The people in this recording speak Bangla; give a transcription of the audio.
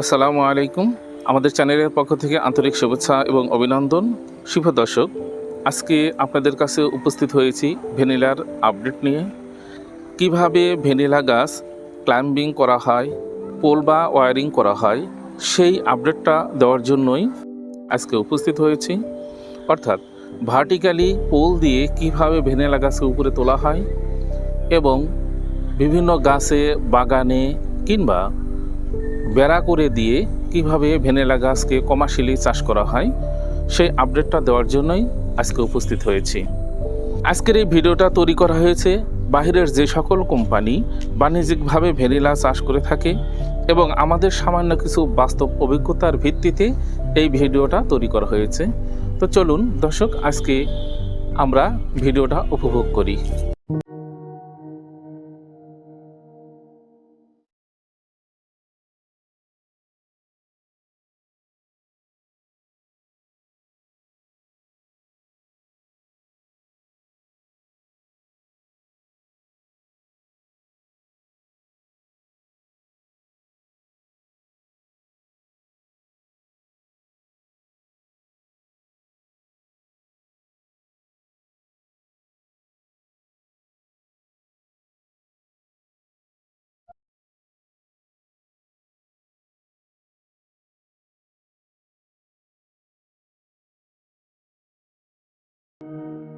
আসসালামু আলাইকুম। আমাদের চ্যানেলের পক্ষ থেকে আন্তরিক শুভেচ্ছা এবং অভিনন্দন। শুভ দর্শক, আজকে আপনাদের কাছে উপস্থিত হয়েছি ভ্যানিলার আপডেট নিয়ে। কীভাবে ভ্যানিলা গাছ ক্লাইম্বিং করা হয়, পোল বা ওয়ারিং করা হয়, সেই আপডেটটা দেওয়ার জন্যই আজকে উপস্থিত হয়েছি। অর্থাৎ ভার্টিক্যালি পোল দিয়ে কীভাবে ভ্যানিলা গাছকে উপরে তোলা হয় এবং বিভিন্ন গাছে বাগানে কিংবা বেড়া করে দিয়ে কীভাবে ভ্যানিলা গাছকে কমার্শিয়ালি চাষ করা হয়, সেই আপডেটটা দেওয়ার জন্যই আজকে উপস্থিত হয়েছি। আজকের এই ভিডিওটা তৈরি করা হয়েছে বাহিরের যে সকল কোম্পানি বাণিজ্যিকভাবে ভ্যানিলা চাষ করে থাকে এবং আমাদের সামান্য কিছু বাস্তব অভিজ্ঞতার ভিত্তিতে এই ভিডিওটা তৈরি করা হয়েছে। তো চলুন দর্শক, আজকে আমরা ভিডিওটা উপভোগ করি। you